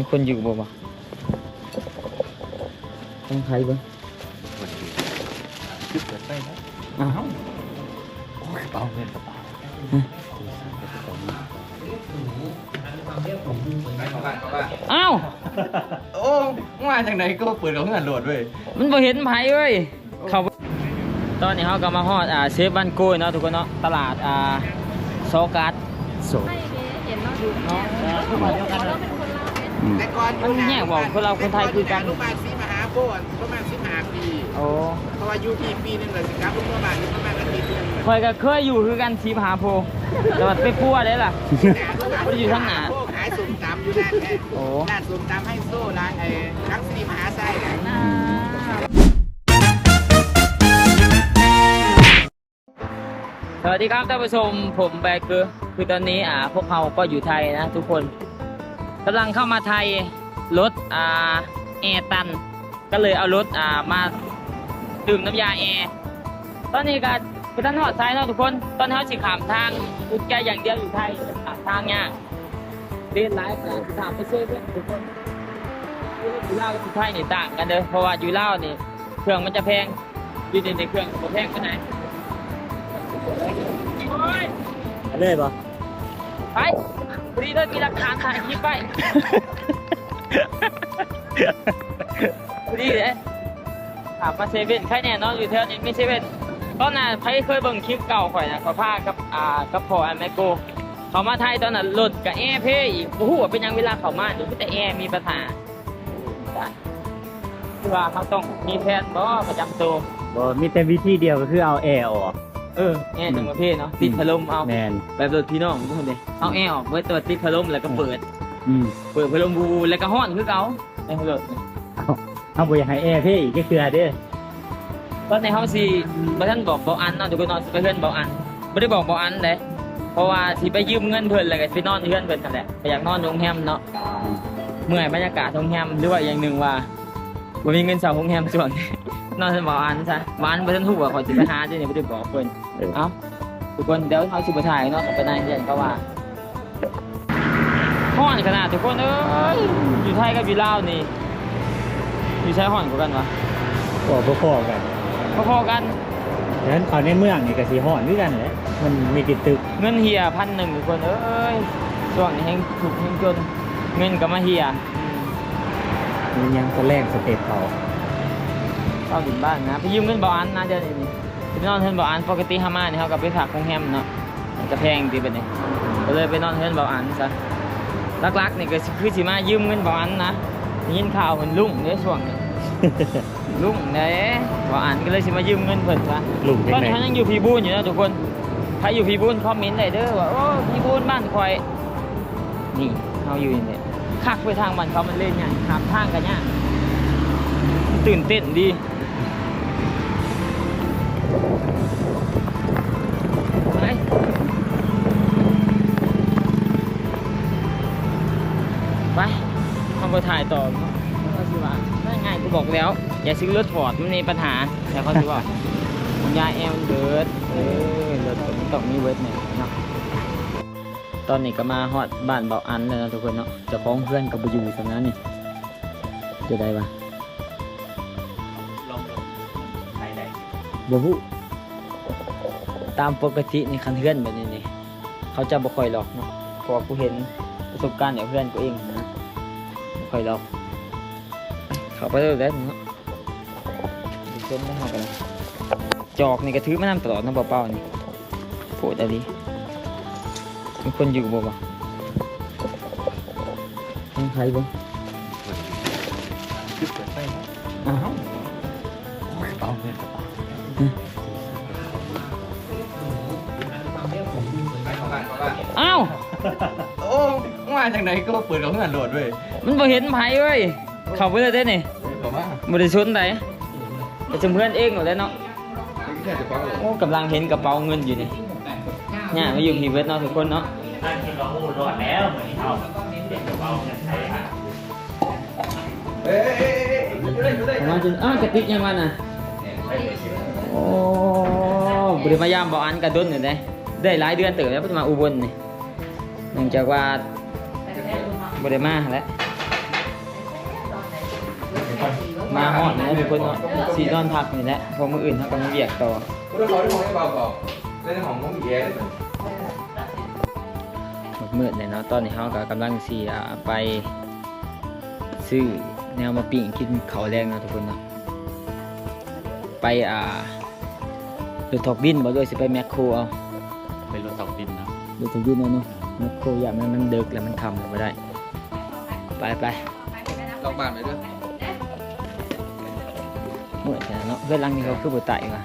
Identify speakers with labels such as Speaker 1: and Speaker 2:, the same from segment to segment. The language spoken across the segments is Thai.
Speaker 1: มีคนอยู่บ่บ่ต้องใครบ้าง
Speaker 2: คือเปิดไฟนะ
Speaker 1: อ้าว
Speaker 2: โอ้ยกระเป๋าเงินกระเป๋า
Speaker 1: อ้าว
Speaker 2: โอ้มาจากไหนก็เปิดของเงินโหลดเว้ย
Speaker 1: มันบ่เห็นไผเว้ยเขาตอนนี้เขาก็มาฮอดอ่าเซฟบ้านโกยเนาะทุกคนเนาะตลาดอ่าโซกัส
Speaker 2: โสด
Speaker 3: ไม่เห็นเราอยู่
Speaker 1: เนาะ
Speaker 4: แต่ก่อน
Speaker 1: มันแยกบอกคนเราคนไทยคุยกัน
Speaker 4: ประมาณสิมหาโบนประมาณสิบห้าปี
Speaker 1: โอ้
Speaker 4: เพราะว่าอยู่ปีปีหนึงเลยสิครับลูกประมาณนี้ประมาณอาทิตย์หนึง
Speaker 1: คอยก็เคยอยู่คือกันสีผาโพแต่ว่าไปปัวได้ล่ะบ่ได้อยู่ข้างหน้า
Speaker 4: โขายสุ่มตำอยู่นั่นแหละ
Speaker 1: โอ้
Speaker 4: ร้านสุ่มตำให้โซ่ร้านไอ้ทั้งสิริมหาไส้น่ะ
Speaker 1: สวัสดีครับท่านผู้ชมผมแบกคือ คือตอนนี้อ่าพวกเราก็อยู่ไทยนะทุกคนกำลังเข้ามาไทยรถอ่าแอร์ตัน ก็เลยเอารถอ่ามาดื่มน้ำยาแอร์ตอนนี้ก็คือท่านหอดไทยเนาะทุกคน ตอนนี้เขาสิขามทางอุดแกอย่างเดียวอยู่ไทยขามทางยากเรียนไลฟ์นะถามไปเชื่อเพื่อนทุกคนอยู่ลาวกับอยู่ไทยนี่ต่างกันเลยเพราะว่าอยู่ลาวนี่เครื่องมันจะแพงอยู่ในในเครื่องมันแพงขนาดไหน
Speaker 2: เลยปะ
Speaker 1: ไป พอดีเลยมีหลักฐานถ่ายคลิปไปพอดีเลยถามมาเซเว่นใครแน่นอนอยู่แถวนี้ไม่เซเว่นตอนนั้นใครเคยเบิ่งคลิปเก่าข่อยนะเขาพากับอ่ากับพ่อแอนแมโกเขามาไทยตอนนั้นรถกับแอร์เพย์อีกโอ้โหว่าเป็นยังเวลาเขามาเดี๋ยวมีแต่แอร์มีปัญหาคือว่าเขาต้องมีแพทย์บ่ประจำตัว
Speaker 2: บ่มีแต่วิธีเดียวก็คือเอาแอร์ออก
Speaker 1: เออแอร์จังประเภทเนาะติดพัดลมเอา
Speaker 2: แมน
Speaker 1: แบบรถพี่น้องทุกคนเลยเอาแอร์ออกไว้ตัวติดพัดลมแล้วก็เปิด
Speaker 2: อืม
Speaker 1: เปิดพัดลมบูแล้วก็ห้อนคือเก่าในรถ
Speaker 2: เอาบ่อยากให้แอร์เพ่อีกก็คือเด้อ
Speaker 1: ตอนในห้องสิบ่ท่านบอกเบาอันเนาะทุกคนนอนสิไปเพื่อนเบาอันไม่ได้บอกเบาอันเลยเพราะว่าสิไปยืมเงินเพิ่นแล้วก็สิไปนอนเพื่อนเพิ่นนั่นแหละไปอยากนอนโรงแรมเนาะเมื่อยบรรยากาศโรงแรมหรือว่าอย่างหนึ่งว่าบ่มีเงินเช่าโรงแรมส่วนนอ นเพิ่นเบาอันซะเบาอันบ่ทันฮู้ว่าเขาสิไปหาที่นี่บ่ได้บอกเพิ่นเอ้าทุกคนเดี๋ยวเขาสิไปถ่ายเนาะไปในเรียนก็ว่าห้อนขนาดทุกคนเอ้ยอยู่ไทยกับอยู่ลาวนี่อยู่ใช้ห้อนกว่ากันวะ
Speaker 2: ก็พอๆกัน
Speaker 1: พอๆกัน
Speaker 2: ฉะนั้นเอาในเมืองนี่ก็สิฮ้อนคือกันแหละมันมีติดตึก
Speaker 1: เงินเฮียพันหนึ่งทุกคนเอ้ยช่วงนี้แห้งถูกแห้งจนเงินก็มาเฮีย
Speaker 2: มันยังตะแรกสเต็ปเขา
Speaker 1: เข้าถึงบ้านนะไปยืมเงินบ่อันนะเดี๋ยวนี้ไปนอนเฮือนบ่อันปกติฮามาเนี่ยเขากับไปฝากโรงแรมเนาะมันจะแพงดีแบบนี้ก็เลยไปนอนเฮือนบ่อันซะลักๆนี่ก็สิคือสิมายืมเงินบ่อันนะได้ยินข่าวเหมือนลุงเด้ช่วงนี้ลุงเด้บ่อันก็เลยสิมายืมเงินเพิ่นซะ
Speaker 2: ลุงจั
Speaker 1: ตองน
Speaker 2: ไหน
Speaker 1: นี้เขายังอยู่พีบูนอยู่นะทุกคนใครอยู่พีบูนคอมเมนต์ได้เด้อว่าโอ้พีบูนบ้านคอยนี่เขาอยู่นี่เนี่ยคักไปทางบ้านเขามันเล่นไงถามทางกันเนี่ยตื่นเต้นดี ไปถ่ายต่อเขาสิว่าได้ไงกูบอกแล้ว อย่าซื้อรถฟอร์ดมันมีปัญหา แต่เขาสิว่าคุณยายแอมเบิร์ดเออรถก็มันต้องมีเบิร์ดเนี่ยเนาะตอนนี้ก็มาฮอดบ้านเบาอันแล้วนะทุกคนเนาะเจ้าของเพื่อนกับไปอยู่สำนั้นนี่จะได้ปะ
Speaker 2: ลองไปได้
Speaker 1: บ่ฮู้ตามปกตินี่คันเพื่อนแบบนี้นี่เขาจะบ่ค่อยหลอกเนาะเพราะว่ากูเห็นประสบการณ์จากเพื่อนกูเองนะบ่ ค่อยหลอกเขาไปเลยแล้วเนาะดูเส้นไม่เท่ากันนะจอกนี่ก็ถือมาน้ำตลอดนะเปล่าๆนี่โผล่ได้ดีมีคนอยู่บ่วะต้องใครบ่
Speaker 2: คือเปิดไฟนะ
Speaker 1: อ้าว
Speaker 2: โอ้ยกระเป๋าเงินกระเป๋า
Speaker 1: อ้าว
Speaker 2: จากไหนก็เปิดของเงินโหลดเว้ย
Speaker 1: มันบ่เห็นไผเว้ยเข้าไปเลยได้นี่
Speaker 2: เข้ามา
Speaker 1: บ่ได้ชนไดแต่จำเพื่อนเองหมดแล้วเนาะ
Speaker 2: ไม่ใช่กระเป๋าเลย
Speaker 1: โอ้กำลังเห็นกระเป๋าเงินอยู่นี่เนี่ยมาอยู่พีเวทเนาะทุกคนเนาะ
Speaker 5: ท่านคิดว่าโอ้รอดแล้วเหมือนที่เขาเด็กกับเราเนี่ยใช่ฮะ
Speaker 2: เอ้ยเอ้ยเอ้ยอยู่ได้อยู่ได้
Speaker 1: ประมาณจนอ้าวกระติกยังวันน่ะโอ้บ่ได้มายามบ่อันกระดนอยู่เด้ได้หลายเดือนเติบแล้วเพิ่นมาอุบลนี่เนื่องจากว่า บ่ได้มาแล้วมาฮอดนะทุกคนเนาะสีนอนพักนี่แหละเพอมื้ออื่นเฮาก็มาเวียกต่อ
Speaker 6: Udah kalau ini mau bawa Ini ngomong iya itu.
Speaker 1: มืดๆเลยเนาะตอนนี้เฮาก็กำลังสิอ่าไปซื้อแนวมาปิ้งกินข้าวแรงเนาะทุกคนเนาะไปอ่ารถถอกดินบ่ด้วยสิไปแมคโครเอา
Speaker 5: เป็นรถตกดินนะ
Speaker 1: รถถอกดินเอาเนาะแมคโครอย่างนั้นมันเดึกแล้วมันค่ำแล้วบ่ ได้ไปไป
Speaker 6: Lọc bàn đấy đưa.
Speaker 1: มืดแล้วเนาะเพื่อนหลังนี้เขาคือบ่ไต่ว่ะ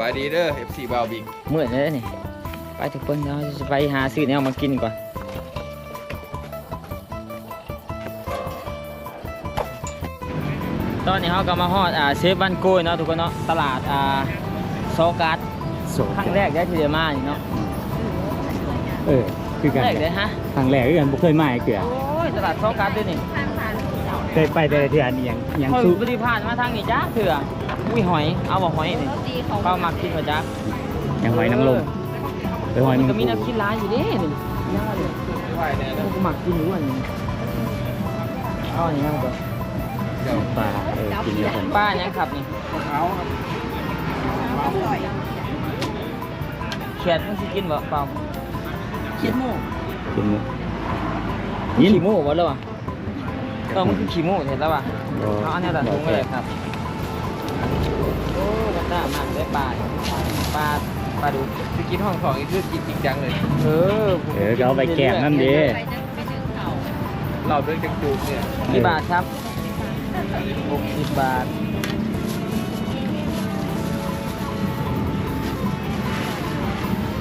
Speaker 6: Bài đi đưa, FC vào bị
Speaker 1: มืดเลยนี่ไปทุกคนเราจะไปหาซื้อแนวมากินก่อนตอนนี้เขาก็มาฮอดอ่าเซฟบ้านโกยเนาะทุกคนเนาะตลาดอ่าโซกัส
Speaker 2: โส
Speaker 1: ครั้งแรกได้ที่เดมานี่เนาะ
Speaker 2: เออคือ
Speaker 1: ค
Speaker 2: กั
Speaker 1: รั้
Speaker 2: น
Speaker 1: งแรกเลยฮะ
Speaker 2: ครั้งแรกคือกันบ่เคยมาไอ้เกลือ
Speaker 1: โอ้ย ตลาดโซกัสด้วยนี่
Speaker 2: เคยไปแต่ละเทื่อนี่ยังยัง
Speaker 1: เขา
Speaker 2: สู้
Speaker 1: ปฏิพานมาทางนี้จ้าเถื่ออุ้ยหอยเอาบ่หอยนี่
Speaker 3: ดีของ
Speaker 1: เข้ามากินมาจ้า
Speaker 2: ยังหอยนางรมไปหอย
Speaker 1: มั
Speaker 2: นานง
Speaker 1: ก็
Speaker 2: ร
Speaker 1: มี
Speaker 2: ม
Speaker 1: น้ำกินร้ายอยู่เด้นี่ย่าเลยกูหมักกินอยู่อันนี้เอาอันนี้นั่งก่อน
Speaker 2: ปลาเออกินแล้วกัน
Speaker 1: ป้ายังขับนี่เขียดมันสิกินบ่เปล่า
Speaker 3: เขียนหมู
Speaker 2: กินหมู
Speaker 1: ยิ
Speaker 2: ยิน
Speaker 1: ขี้หมูบ่แล้ววะเออมันคือขี้หมูเห็นแล้ววะ
Speaker 2: บ่
Speaker 1: เอาอันนี้ตัดถุงไปเลยครับโอ้กระต้ามากได้ปลาปลาปลาดู
Speaker 6: Đi kín hoàng phòng thì cứ kín kín trắng này
Speaker 1: เออ
Speaker 2: เออก็เอาไปแกงนั่นดิ
Speaker 3: ไปจะไปถึงเขา
Speaker 6: Lọc lên cái cục nè
Speaker 1: กี่บาทครับหกสิบบาท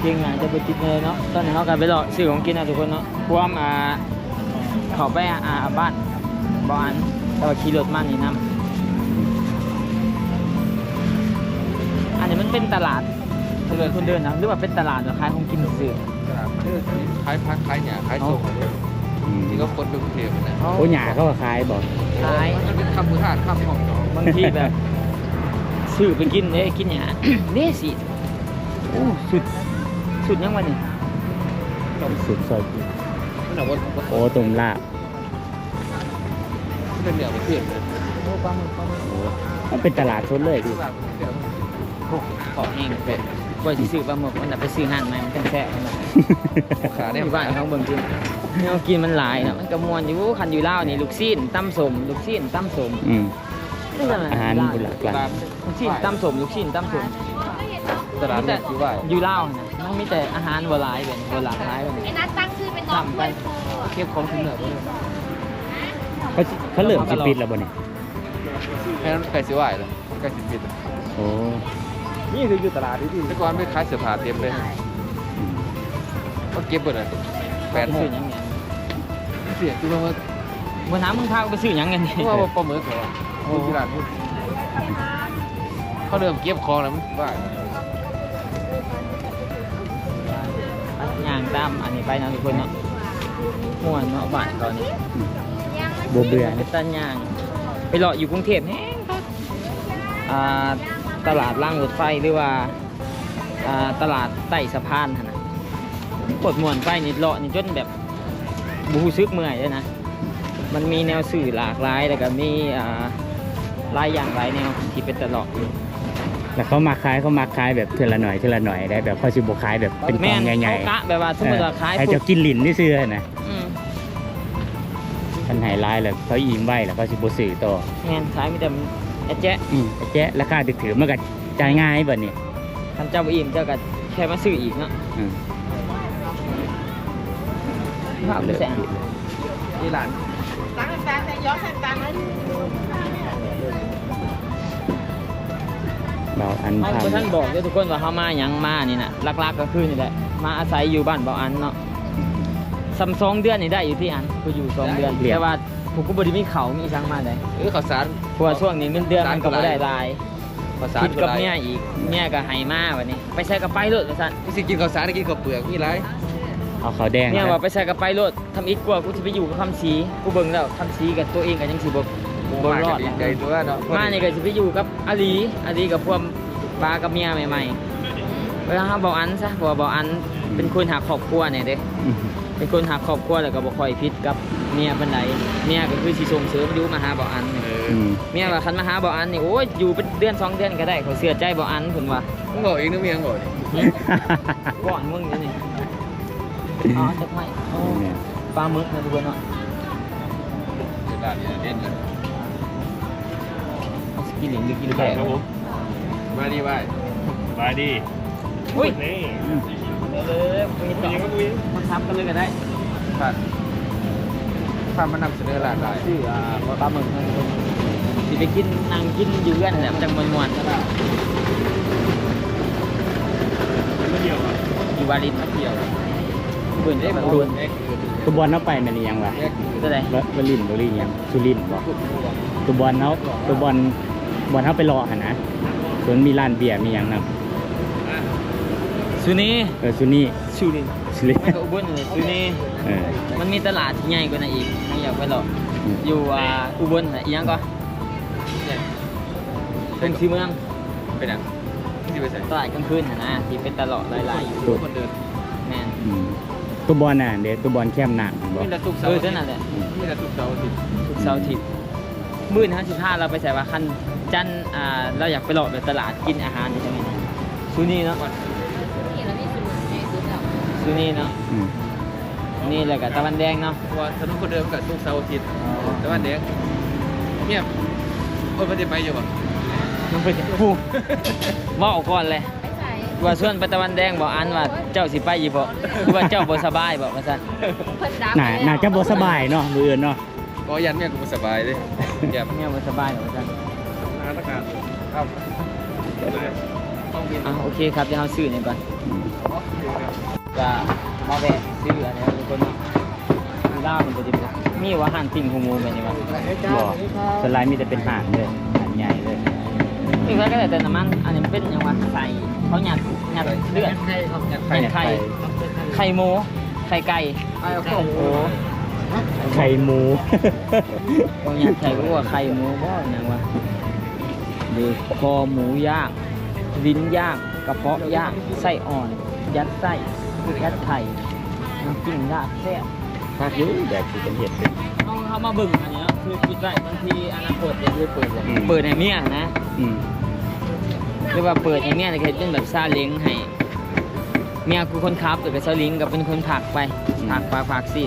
Speaker 1: จริงอะจะไปกินเลยเนาะตอนนี้เขากันไปรอซื้อของกินนะทุกคนเนาะความอ่า เขาไปอ่าอ่าบ้านบ้านแต่ว่าขี่รถมานี่นำอันนี้มันเป็นตลาดถนนคนเดินนะหรือว่าเป็นตลาดเหรือขายของกินซื้อ
Speaker 6: Khái phát khái nhà khái
Speaker 1: Ồ.
Speaker 6: sổ
Speaker 2: อืม
Speaker 6: Thì có quân đồng thiệp này
Speaker 2: โอ้หยาเขาก็ขายบ่
Speaker 1: ขาย
Speaker 6: Nó biết khăm bữa hạt khăm phòng đó
Speaker 1: บางทีแบบซื้อไปกินเด้กินหยาเด้สิโอ้สุดสุดยังวะนี่
Speaker 2: สุดซอ ยกิน
Speaker 6: Nó là quân
Speaker 2: โอ้ต้มลาบ
Speaker 6: Cái nẻo cái thuyền này
Speaker 1: โอ้ปลาหมึกปลาหมึก
Speaker 2: โอ้มันเป็นตลาดสดเลยดิ
Speaker 6: Làm cái thuyền
Speaker 1: โอ้ขอเองเป็ดกว่าสิซื้อปลาหมึกมันน่ะไปซื้อห่านมามันเป็นแซ่บมันน่ะ
Speaker 6: Khá
Speaker 1: ใน
Speaker 6: đẹp
Speaker 1: บ้านเขาเบิ่งกินเนี่ยกินมันหลายเนาะมันก็ม่วนอยู่คันอยู่ลาวนี่ลูกซีนตำสมลูกซีนตำสม
Speaker 2: อืม
Speaker 1: นี่จัง
Speaker 2: อาหาร
Speaker 1: ลาว
Speaker 2: บุหลากหลาย
Speaker 1: ลูกซีนตำสมลูกซีนตำสม
Speaker 6: Tà đá đẹp như vậy
Speaker 1: อยู่ลาวนะมันมีแต่อาหารบ่หลายเป็นบ่หลากหลายเป็น
Speaker 3: ไอ้นัทตั้งชื่อเป็นน้องกล้วยโคอะ
Speaker 6: Kiếp không ถึงเหนือ
Speaker 2: เขาเขาเริ่มสิปิดแล้วบ่เนี่ย
Speaker 6: Hay nó cái xíu ải rồi Cái xíu vịt
Speaker 2: โอ้
Speaker 6: นี่คืออยู่ตลาดที่แต่ก่อนไม่ขายเสื้อผ้าเต็มเลยก็เก็บหมดเลยแปดโม
Speaker 1: ซื้องเนี่ย
Speaker 6: เสียจุดว่า
Speaker 1: บ่ถามมึงพากูไปซื้อยังกันนี่
Speaker 6: เพราะว่าปลาหมึกเหรอโอ้ที่ร้านพูดเขาเริ่มเก็บของแล้วมันว่า
Speaker 1: ตามอันนี้ไปเนาะทุกคนเนาะม่วนเนาะบ้านตอนนี้
Speaker 2: บ่เบื่อ
Speaker 1: เป็
Speaker 2: นะ
Speaker 1: นตันย่าง ไปเลาะอยู่กรุงเทพแห้งครับอ่าตลาดล่างรถไฟหรือว่าอ่าตลาดใต้สะพานหั่นนะกดม่วนไฟนี่เลาะนี่จนแบบบูซึกเมื่อยเลยนะ มันมีแนวสื่อหลากหลายแล้วก็มีอ่าหลายอย่างหลายแนวที่เป็นตลอด
Speaker 2: แล้วเขามาขายเขามาขายแบบเทื่อละหน่อยเทื่อละหน่อยได้แบบเขาสิบ่ขายแบบเป็นก
Speaker 1: แม่
Speaker 2: อง
Speaker 1: น
Speaker 2: ใหญ่
Speaker 1: เขากะแบบว่าสมมติว่าขาย
Speaker 2: ให้
Speaker 1: ปุ๊
Speaker 2: เจ้า
Speaker 1: บ
Speaker 2: กินลิ้นนี่ซื่อๆนะ
Speaker 1: อืม
Speaker 2: คันไฮไลท์แล้วเขาอิ่มไว้แล้วเขาสิบ่ซื้อต่อ
Speaker 1: แม่นขายมีแต่แอะแจ๊ะ
Speaker 2: อืมแต่แจ๊ะราคาถือๆมันก็จ่ายง่ายบัดนี้
Speaker 1: ท่านเจ้าบ่อิ่มเจ้าก็แค่มาซื้ออีกเนาะ
Speaker 2: อืม
Speaker 1: ภาพไม่แสง
Speaker 6: ที่ร้าน
Speaker 3: ตั้งแฟนแต่ย้อนแฟนตังนั้น
Speaker 2: เราอัน
Speaker 1: เขา
Speaker 2: ท
Speaker 1: บ่ท่านบอกเด้อทุกคนว่าเขามาหยังมานี่น่ะหลักๆก็คือนี่แหละมาอาศัยอยู่บ้านเบาอันเนาะซัมซองเดือนนี่ได้อยู่ที่อันกูอยู่สองเดือนแต่ว่าผมก็บ่ได้มีเขาวมีอีสังมาได้
Speaker 6: เออข้าวสาร
Speaker 1: เพราะว่าช่วงนี้เงินเดือนมันก็บ่ได้ราย
Speaker 6: ข้าวสาร
Speaker 1: คิดกับเมียอีกเมียก็ให้มาวันนี้ ไปใส่กระไปรถว่าซั่น
Speaker 6: นี่สิกินข้าวสารกินข้าวเปลือกมีไรำ
Speaker 2: เอาขาวแดง
Speaker 1: เมีย
Speaker 2: นะ
Speaker 1: ว่าไปใส่กระไปรถทำอีกกว่ากูสิไปอยู่กับคำสีกูเบิ่งแล้วคำสีกับตัวเองก็ยังสิบ่ บ่รอด
Speaker 6: ดี
Speaker 1: นะ
Speaker 6: ใจตัวเนาะ
Speaker 1: มานี่ก็สิไปอยู่กับอาลีอาลีกับพวกปลากับเมียใหม่ๆเวลาเขาบอกอันซะเพราะว่าบอกอันเป็นคนหาครอบครัวเนี่ยเด้
Speaker 2: อืม
Speaker 1: เป็นคนหาครอบครัวแล้วก็บ่ค่อยพิษกับเมียบันไดเมียก็คือสิส่งเสริมอยู่มาหาบ่อันนี่
Speaker 2: อืม
Speaker 1: เมียว่าคันมาหาบ่อันนี่โอ้ยอยู่เป็นเดือนสองเดือนก็ได้เขาเสียใจบ่อันเพิ่นว่า
Speaker 6: มึงบอกเองนึกเมียงบอกดิ
Speaker 1: ก่อนมึงอยู่นี่อ๋อจักไม่โอ้
Speaker 2: เนี่ย
Speaker 1: ปลาหมึกนะทุกคนเนาะ
Speaker 6: เดี๋ยวด่านนี้เด่นเลย
Speaker 1: เอาส กินเหลิงหรือกินแกะ
Speaker 5: ครับผม
Speaker 6: มาดีไว้
Speaker 5: สบายดี
Speaker 1: อุ้ย
Speaker 5: นี่
Speaker 1: เออคุยต่อ
Speaker 5: ยังก็คุย
Speaker 1: มาทับกันเลยก็ได้
Speaker 6: ผ่านผ่านมานำเสนอหลากหลาย
Speaker 1: ชื่ออ่าปลาหมึกนะทุกคนสิไปกินนั่งกินอยู่กันแหละมันจังมวนๆ
Speaker 5: ไม่เดียวครับ
Speaker 1: อยู่วารินมาเที่ยวเพื่อนได้
Speaker 6: เอ๊ะ
Speaker 1: มา
Speaker 6: มัน
Speaker 1: ดู
Speaker 6: โดนแอ๊กคือ
Speaker 2: ตัวบอลเอาไปแมันอีหยังวะ
Speaker 6: แอ๊กคือ
Speaker 1: ก็ได้
Speaker 2: วะวลินบุรีหยังสุรินทร์บ่ตัวบอลเอาตัวบอล บอลเอาไปรอหั่นนะส่วนมีร้านเบียร์มีหยังนํ
Speaker 1: ซูนี
Speaker 2: เออสุนี่
Speaker 1: ซูนี
Speaker 2: สุรินท
Speaker 1: มัน
Speaker 2: ร์
Speaker 1: ก็อุบลเลยซูนี
Speaker 2: เออ
Speaker 1: มันมีตลาดที่ใหญ่กว่านั้นอีกไม่อยากไปหรอก
Speaker 2: อืม
Speaker 1: อยู่อ่าอุบลน่ะอีหยังก็เป็นซีเมือง
Speaker 6: เป็นอะที่ไปใส่
Speaker 1: ตลาดกลางคืนน่ะนะที่เป็นตลาดหลายๆอยู่
Speaker 6: คนเดิน
Speaker 1: แม่น
Speaker 2: อืมตัวบอลน่ะเดี๋ยวตัวบอลแคมหนักบ่
Speaker 6: มีแต่ทุก
Speaker 1: เอ
Speaker 6: เสาร์
Speaker 1: อ
Speaker 6: อาทิ
Speaker 1: เท่า
Speaker 6: ตย์
Speaker 1: นั้นแหละ
Speaker 6: มีแต่ทุกเสาร์อาทิตย์
Speaker 1: ทุกเสาร์อาทิตย์ มื้อห้าสิบห้าเราไปใส่ว่าคันจันทร์อ่าเราอยากไปหลอกแบบตลาดกินอาหารนี่ใช่ไหมซูนีเนาะ
Speaker 3: นี่แล้วมีสูตรในสูตรเรา
Speaker 1: ซูนีเนาะ
Speaker 2: อืม
Speaker 1: นี่แหละกับตะวันแดงเนาะ
Speaker 6: เพราะว่าถนนคนเดินกับทุกเสาร์อาทิตย์แต่ว่าเด็กเงียบโอ้ยไม่ได้ไปอยู่ป่ะ
Speaker 1: มันเป็นผู้เว่าก่อนเลย
Speaker 3: ไปใส่
Speaker 1: ว่าส่วนไปตะวันแดงบอกอันว่าเจ้าสิไปอยู่บ่หรือว่าเจ้าบ่สบายบ่ว่าซั่น
Speaker 3: เพิ่นดับ
Speaker 2: น่าน่าจะบ่สบายเนาะมืออื่นเนาะ
Speaker 6: ก็ยันเมียกูบ่สบายเลย เงียบ
Speaker 1: เนี่ยบ่สบายบ่ว่าซั่น
Speaker 6: นาตการครับต้องบิน
Speaker 1: อะโอเคครับเดี๋ยวเฮาซื้อนี่ก่อน
Speaker 2: อืม
Speaker 1: จะมาแวะซื้ออันนี้ทุกคนเนาะมีลาวมันบ่ได้บ่มีว่าอาหารปิ้งหูหมูแบบนี้ว่า
Speaker 2: บ่สไลด์มีแต่เป็นห่านเลยห่านใหญ่เลย
Speaker 1: อีกแล้วก็ได้แต่น้ำมันอันนี้เป็นหยังวะใส่เขาหยัดหยัดเลือด
Speaker 6: ไข่ครับ
Speaker 1: ไข่ไข่ไข่หมูไข่ไก่
Speaker 6: ไข่ข้า ว
Speaker 1: โอ้
Speaker 2: ไข่หมู
Speaker 1: บางอย่างไข่ก็ว่าไข่หมูบ่อย่างวะหรือคอหมูย่างลิ้นย่างกระเพาะย่างไส้อ่อน ยัดไส้ยัดไข่น้ำจิ้มราดแซ่บ
Speaker 2: ภาคอยู่แบบที่เป็นเห็ดเป็น
Speaker 1: เอาเขามาเบึ่งอันเนี้ยคือคิดไว้บางทีอนาคตจะได้เปิดเลย
Speaker 2: อืม
Speaker 1: เปิดให้เมียนะ
Speaker 2: อืม
Speaker 1: หรือว่าเปิดให้เมียในเคสเป็นแบบซาเล้งให้ เมียคือคนขับแต่เป็นซาเล้งกับเป็นคนผลักไปผลักผลักผลักสิ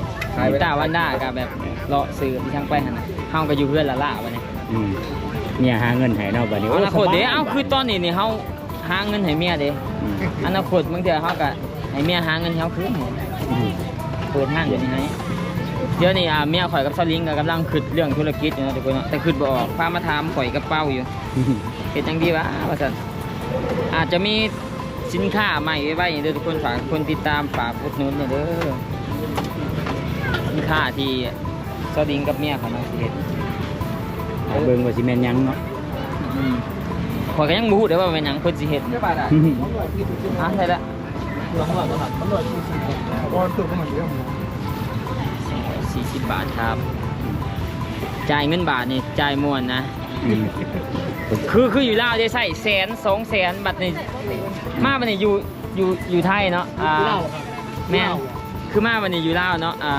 Speaker 1: ตาวันด้ากับแบบเลาะซื้อที่ช่างไปหันนะเฮาก็อยู่เพื่อนละล่าวันนี้
Speaker 2: อืมเนี่ยหาเงินให้เนาะบัดนี้
Speaker 1: อนาคตเด้
Speaker 2: สบย
Speaker 1: เอ้าคือตอนนี้นี่เฮาหาเงินให้เมียเด้
Speaker 2: อืม
Speaker 1: อนาคตบางเทื่อเฮาก็ให้เมียหาเงินให้เฮาคืน
Speaker 2: อืม
Speaker 1: เปิดห้างเดี๋ยวนี้ให้เดี๋ยวนี้อ่าเมียข่อยกับซาลิงก็กำลังคิดเรื่องธุรกิจอยู่เนาะทุกคนเนาะแต่คิดบ่ออกพามาถามข่อยกับเป้าอยู่ เฮ็ดจังดีวะว่าซั่นอาจจะมี สินค้าใหม่ไว้ๆเด้อทุกคนฝากคนติดตามฝากอุดหนุนเนี่ยเด้อสินค้าที่ซาลิงกับเมียเขามาสิเฮ็ด
Speaker 2: หาเบิ่งว่าสิแม่นหยังเนาะ
Speaker 1: อืมข่อยก็ยังบ่ฮู้เด้อว่าเป็นหยังเพิ่นสิเฮ็ด
Speaker 6: เจ้าบ้านอะ
Speaker 1: อะใช่ละลองหน่อยครับสี่สิบบาทครับ จ่ายเงินบาทนี่จ่ายมวนนะ
Speaker 2: อืม
Speaker 1: คือคืออยู่ลาวได้ใส่แสนสองแสนบัตรนี่มาบันนี่อยู่อยู่อยู่ไทยเนาะอ่าแม่นคือมาบันนี่อยู่ลาวเนาะอ่า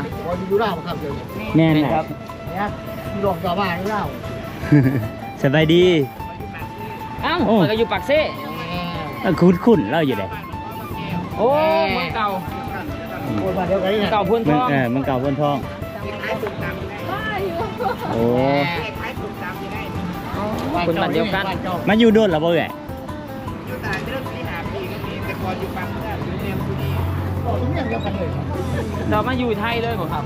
Speaker 7: อยู่เล่าครับเดี๋ยวนี้
Speaker 2: แม่น
Speaker 1: แม่น
Speaker 2: น่ะ
Speaker 1: ครับ
Speaker 7: เนี่ยอยู่หลอกชาวบ้านเล่า
Speaker 2: สบายดี
Speaker 1: เอ้า
Speaker 2: โอ้
Speaker 1: มันก็อยู่ปากเซ่
Speaker 2: เอ้าคุ้นๆเราอยู่ได
Speaker 1: โอ้เมืองเก่า
Speaker 7: โคนมาเดียวกันนี่
Speaker 1: เมือง
Speaker 7: นะ
Speaker 1: เก่าพูนท
Speaker 2: เมือง
Speaker 1: อง
Speaker 2: เออเมืองเก่าพ้นทองโอ้
Speaker 1: คนบ้านเดียวกัน
Speaker 2: มาอยู่โดนแล้วบ่เอ่ย
Speaker 6: อยู่ตลาดเรื่องที่หาปีก็มีแต่ก่อนอยู่ปังเมื่ออยู่เรียนที่นี่
Speaker 7: ต่อตรงนี้เดียวกันเลยครับ
Speaker 1: เรามาอยู่ไทยเลยบ่ครับ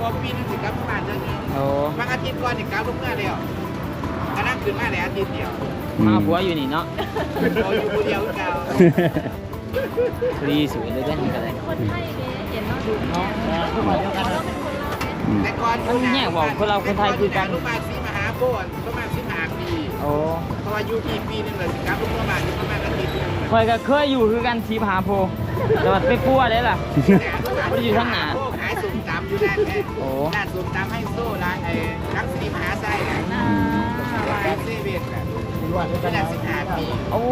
Speaker 6: ก็ปีนึงสิกลับบ้านเรื่องนี้
Speaker 1: โอ้
Speaker 6: บางอาทิตย์ก่อนนี่กลับลูกเมื่อแล้วอันนั้นคืนมาแล้วอาทิตย์เดียว
Speaker 1: มาผัวอยู่นี่เนาะ
Speaker 6: พออยู่คนเดียวเก่า
Speaker 1: ดีสวยเลยเด้อนี่ก็ได้
Speaker 3: คนไทยเนี่ยเห็นเนาะดู
Speaker 1: เนาะ
Speaker 7: เข้ามาเดียวกันนะ
Speaker 2: อืม
Speaker 6: แต่ก่อน
Speaker 1: มันแยกบอกคนเราคนไทยคือกัน
Speaker 6: ลูกมาซีมหาโบนประมาณสิบห้าปี
Speaker 1: โอ้
Speaker 6: เพราะว่าอยู่ปีปีนึงเลยสิกลับลูกเมื่อบ้านอยู่ประมาณอาทิตย์นึง
Speaker 1: คอยก็เคยอยู่คือกันสีผาโพแต่ว่าไปปัวได้ล่ะบ่ได้อยู่ข้างหน้า
Speaker 6: ขายสุ่มตำอยู่ด้านแม่
Speaker 1: โอ้
Speaker 6: ร้านสุ่มตำให้โซ่ร้านไอ้รักสีมหาไส้น่ะ
Speaker 3: อ่า
Speaker 6: ร้านเซเว่นน่ะ
Speaker 7: อยู่ว่าเดียว
Speaker 6: ป
Speaker 7: กั
Speaker 6: ระ
Speaker 7: น
Speaker 6: มา
Speaker 7: นะ
Speaker 6: ณสิบห้าปี
Speaker 1: โอ้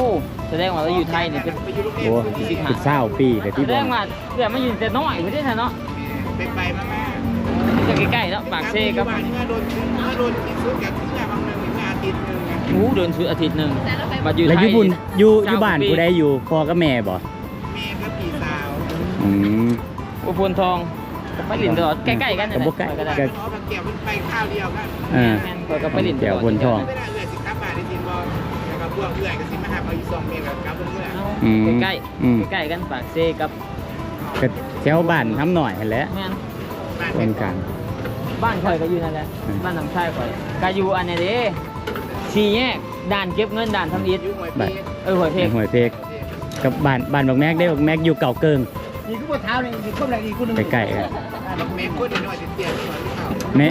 Speaker 1: แสดงว่าเราอยู่ไทยนี่เป็น
Speaker 6: ไปอยู่โรงเรียน
Speaker 2: โอ้
Speaker 6: ผู้หญิง
Speaker 2: สิบเศร้าปีแต่ที่
Speaker 1: แส
Speaker 2: บ
Speaker 1: ด
Speaker 2: อก
Speaker 1: งว่าเดี๋ยวมาอยู่แต่น้อยไม่ได้นะเนาะ
Speaker 6: เป็นไปมาก
Speaker 1: ใกล้ๆเนาะปากเซ่ครับ
Speaker 4: บ้านนี่มาโดนเมื่อโดนกินซุปกับเมื่อบางเดือนถึงอาทิตย์หนึงนะ
Speaker 1: โอ้เดินชุดอาทิตย์หนึ่ง
Speaker 3: แต่เราไป
Speaker 1: มาอยู่
Speaker 2: แล้ว
Speaker 1: ไท
Speaker 2: อยู่
Speaker 1: ย
Speaker 2: บุญอยู่อ
Speaker 1: เจ้า
Speaker 2: ยู่บ้าน
Speaker 1: ปี
Speaker 2: ผู้ใดอยู่พ่อกับแม่บ่
Speaker 4: แม่กับพี่สาว
Speaker 2: อืม
Speaker 1: อุพนทองกับไปหลินตลอดใกล้ๆกัน
Speaker 2: ก็บ่ใกล้
Speaker 1: ก็ได้
Speaker 2: ก็
Speaker 4: น้องมาเกี่ยวมันไปข้าวเดียวกัน
Speaker 2: เออ
Speaker 1: แม่นข้อยก็ไปหลินต
Speaker 2: แถ
Speaker 1: ล
Speaker 2: ว
Speaker 1: อด
Speaker 2: พนทอง
Speaker 4: ไม่ได้เอื่อยสิครับบาทได้จริงบ่แล้วก็พวกเอื่อยก็สิมาหาเอาอยู่สองเมตรกับกับเอื่อย
Speaker 2: อืม
Speaker 1: ใกล้
Speaker 2: อืม
Speaker 1: ๆใกล้ๆกันปากเซ่กับ
Speaker 2: ก็แถวบ้านทำหน่อยหั่นแหละ
Speaker 1: แม่น
Speaker 4: บ้าน
Speaker 2: เป็นกัน
Speaker 1: บ้านข่อยก็อยู่นั่นแหละ
Speaker 2: อืม
Speaker 1: บ้านน้ำชายข่อยก็อยู่อันนี้เด้สี่แยกด่านเก็บเงินด่านทำอิฐ
Speaker 4: อยู่หวย
Speaker 2: บ้าน
Speaker 4: ปี
Speaker 1: เออหัวเพ
Speaker 2: ใน
Speaker 1: ก
Speaker 2: ห้วยเพกกับบ้านบ้านบักแม็กได้บักแม็กอยู่เก่าเกิง
Speaker 7: นี่คือว่าเท้าเนี่ยนี่ก็แรงอีกคนนึง
Speaker 2: ใกล้ๆกัน
Speaker 4: บักแม่คนน้อยๆเตี้ยๆนี่หน่อยเขา
Speaker 2: แม่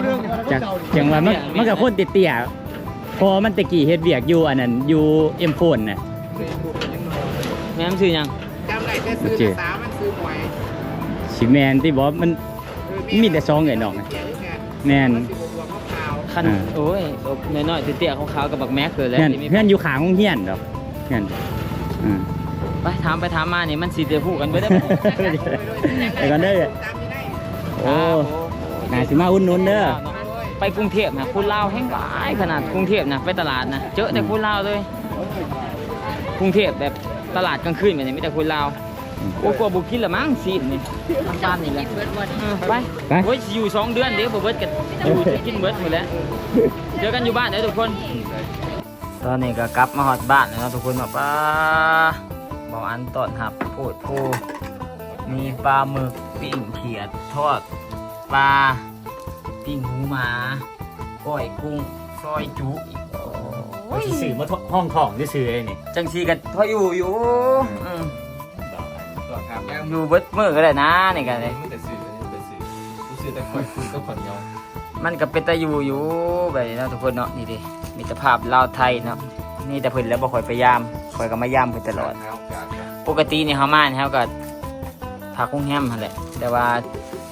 Speaker 2: จักจังว่ามันมันกับคนเตี้ยๆพอมันตะกี้เฮ็ดเวียกอยู่อันนั้นอยู่เอ็มโฟนน่ะ
Speaker 4: เคยปลูกกันยังน้อย
Speaker 1: แม่มนชื่อหยัง
Speaker 4: จำได้แต่ซื้อ
Speaker 2: โอเค
Speaker 4: ภาษามันซื้อหวย
Speaker 2: สิแมนที่บอกมันมีแต่ซองไอ้น้อง อะแม่น
Speaker 4: สิบกว่าพวกขาว
Speaker 1: คัน
Speaker 2: อ่า
Speaker 1: โอ้ยน้อยๆเตี้ยๆขาวๆกับบักแม็กคือแล้ว
Speaker 2: เพื่อน
Speaker 1: ที่มี
Speaker 2: เพื่อนอยู่ขางโรงเรียนดอกเพื่อนอืม
Speaker 1: ไปถามไปถามมานี่มันสิจะพูดกันเบ่ได้บ่
Speaker 2: ไปก่อนเด้อ
Speaker 4: ตามที่ได้
Speaker 2: โอ้น่าสิมาอุ่นนุนเด้อ
Speaker 1: ไปกรุงเทพนะคุณลาวแห้งหลายขนาดกรุงเทพนะไปตลาดนะเจอแต่คุณลาวเลย กรุงเทพแบบตลาดกลางคืนแบบนี้มีแต่คุณลาว โอ้กลัวบุกินละมั้งซีนนี่ทางบ้านนี่แหละเออไป
Speaker 2: ไป
Speaker 1: โอ้ยสิอยู่สองเดือนเดี๋ยวบ่เบิดกันอยู่กินเบิดหมดแล้วเจอกันอยู่บ้านเด้อทุกคน ตอนนี้ก็กลับมาฮอดบ้านแล้วเนาะทุกคนบอกว่าเบาอันตอนหับพูดพูมีปลาหมึกปิ้งเขียดทอดปลาปิ้งหมูหมาก้อยกุ้งซอยจุอีกโอ้ย
Speaker 2: สื่อมาห้องของที่สื่อไอ้นี่
Speaker 1: จังสีกันพออยู่อยู่ อืม
Speaker 6: ตัวครับยัง
Speaker 1: อยู่เบิดมือก็ได้นะนี่กันเลย
Speaker 6: ไม่แต่ซื้อไม่แต่ซื้อกูซื้อแต่ข่อยคุณก็ผ่อนยอม
Speaker 1: มันก็เป็นตาอยู่อยู่แบบนี้เนาะทุกคนเนาะนี่ดิมีแต่ภาพลาวไทยเนาะนี่แต่เพิ่นแล้วบ่ค่อยไปยามค่อยก็มายามเพิ่นตลอด
Speaker 6: เท้าการกัน
Speaker 1: ปกตินี่เฮามานี่เฮาก็พักโรงแรมหั่นแหละแต่ว่า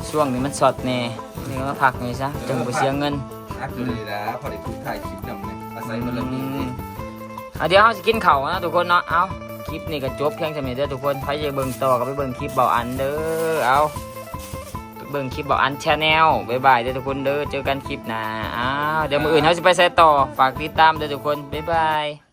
Speaker 1: ช่วงนี้มันสดแน่นี่ก็มาพักนี่ซะจังบ่เสียเงิน
Speaker 6: อักเลยนะพอได้ทุกถ่ายคลิปนำเนี่ยอาศัยมันละมี
Speaker 1: อืมเอาเดี๋ยวเฮาสิกินข้าวนะทุกคนเนาะเอา คลิปนี้ก็จบเพียงเท่านี้เด้อทุกคนใครจะเบิ่งต่อก็ไปเบิ่งคลิปเบาอันเด้อเอาเบิ่งคลิปเบาอันชาแนลบ๊ายบายเด้อทุกคนเด้อเจอกันคลิปหน้าอ้าวเดี๋ยวมืออื่นเขาจะไปใส่ต่อฝากติดตามเด้อทุกคนบ๊ายบาย